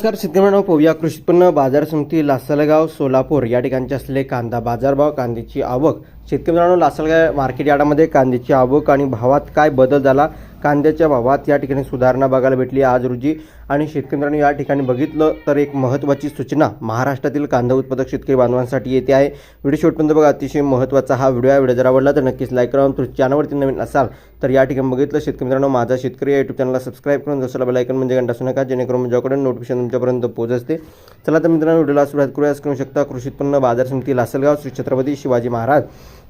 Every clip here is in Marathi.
नमस्कार शेतकऱ्यांना पोहूया कृषी उत्पन्न बाजार समिती लासलगाव सोलापूर. या ठिकाणचे असलेले कांदा बाजारभाव कांद्याची आवक. शेतकरी मित्रांनो लासलगाव मार्केट यार्डामध्ये कांद्याची आवक आणि भावात काय बदल झाला? कांद्याच्या भावात या ठिकाणी सुधारणा बघायला भेटली. आज रोजी आणि शेतकऱ्यांनी या ठिकाणी बघितलं तर एक महत्त्वाची सूचना महाराष्ट्रातील कांदा उत्पादक शेतकरी बांधवांसाठी येते आहे. व्हिडिओ शेवटपर्यंत बघा अतिशय महत्त्वाचा हा व्हिडिओ आहे. व्हिडिओ जर आवडला तर नक्कीच लाईक करा. तुमच्या चॅनलवरती नवीन असाल तर या ठिकाणी बघितलं शेतकरी मित्रांनो माझा शेतकरी यूट्यूब चॅनलला सबस्क्राईब करून जसं बेलायकन म्हणजे घंटा असू नका जेणेकरून माझ्याकडे नोटिफिकेशन तुमच्यापर्यंत पोहोचते. चला तर मित्रांनो व्हिडिओला सुरुवात करूया करू शकता कृषी उत्पन्न बाजार समिती लासलगाव श्री छत्रपती शिवाजी महाराज.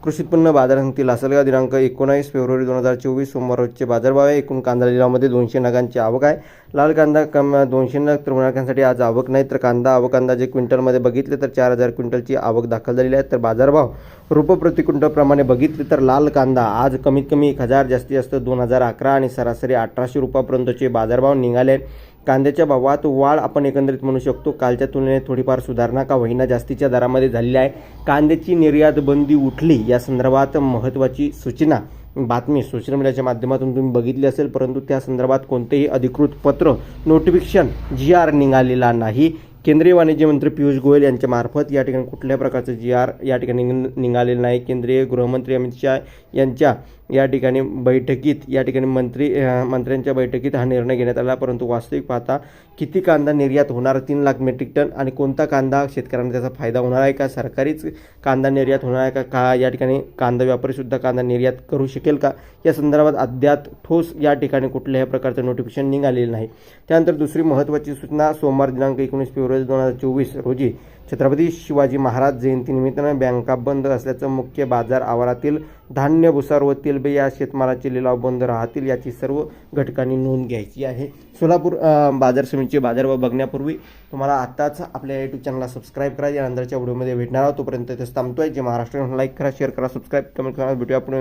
कृषी उत्पन्न बाजार समिती लासलगाव दिनांक एकोणावीस फेब्रुवारी दोन हजार चोवीस सोमवार रोजचे बाजारभाव आहे. एकूण कांदा लिलावमध्ये दोनशे नगांची आवक आहे. लाल कांदा कम दोनशे नग तृणकांसाठी आज आवक नाही तर कांदा आवक अंदाजे क्विंटलमध्ये बघितले तर चार हजार क्विंटलची आवक दाखल झालेली आहे. तर बाजारभाव रुपये प्रति क्विंटलप्रमाणे बघितले तर लाल कांदा आज कमीत कमी एक हजार जास्तीत जास्त दोन हजार अकरा आणि सरासरी अठराशे रुपयापर्यंतचे बाजारभाव निघाले आहेत. कांद्याच्या भावात वाढ आपण एकंदरीत म्हणू शकतो. कालच्या तुलनेत थोडीफार सुधारणा का होईना जास्तीच्या दरामध्ये झालेली आहे. कांद्याची निर्यात बंदी उठली या संदर्भात महत्त्वाची सूचना बातमी सोशल मीडियाच्या माध्यमातून तुम्ही बघितली असेल परंतु त्या संदर्भात कोणतेही अधिकृत पत्र नोटिफिकेशन जी आर निघालेला नाही. केंद्रीय वाणिज्य मंत्री पियुष गोयल यांच्या मार्फत या ठिकाणी कुठल्या प्रकारचं जी आर या ठिकाणी निघालेलं नाही. केंद्रीय गृहमंत्री अमित शहा यांच्या या ठिकाणी बैठकीत या ठिकाणी मंत्री मंत्र्यांच्या बैठकीत हा निर्णय घेण्यात आला. परंतु वास्तविक पाहता किती कांदा निर्यात होणार? तीन लाख मेट्रिक टन आणि कोणता कांदा शेतकऱ्यांना त्याचा फायदा होणार आहे का? सरकारीच कांदा निर्यात होणार आहे का? का या ठिकाणी कांदा व्यापारीसुद्धा कांदा निर्यात करू शकेल का? या संदर्भात अद्याप ठोस या ठिकाणी कुठल्याही प्रकारचं नोटिफिकेशन निघालेलं नाही. त्यानंतर दुसरी महत्त्वाची सूचना सोमवार दिनांक एकोणीस फेब्रुवारी दोन हजार चोवीस रोजी छत्रपती शिवाजी महाराज जयंतीनिमित्तानं बँका बंद असल्याचं मुख्य बाजार आवारातील धान्य भुसार व तेलबे या शेतमालाचे लिलाव बंद राहतील याची सर्व घटकांनी नोंद घ्यायची आहे. सोलापूर बाजार समितीचे बाजार व बघण्यापूर्वी तुम्हाला आत्ताच आपल्या यूट्यूब चॅनलला सबस्क्राईब करा. यानंतरच्या व्हिडिओमध्ये भेटणार आहोत. तोपर्यंत इथेच थांबतोय. जे महाराष्ट्र लाईक करा शेअर करा सबस्क्राईब कमेंट करा. भेटूया पुढे.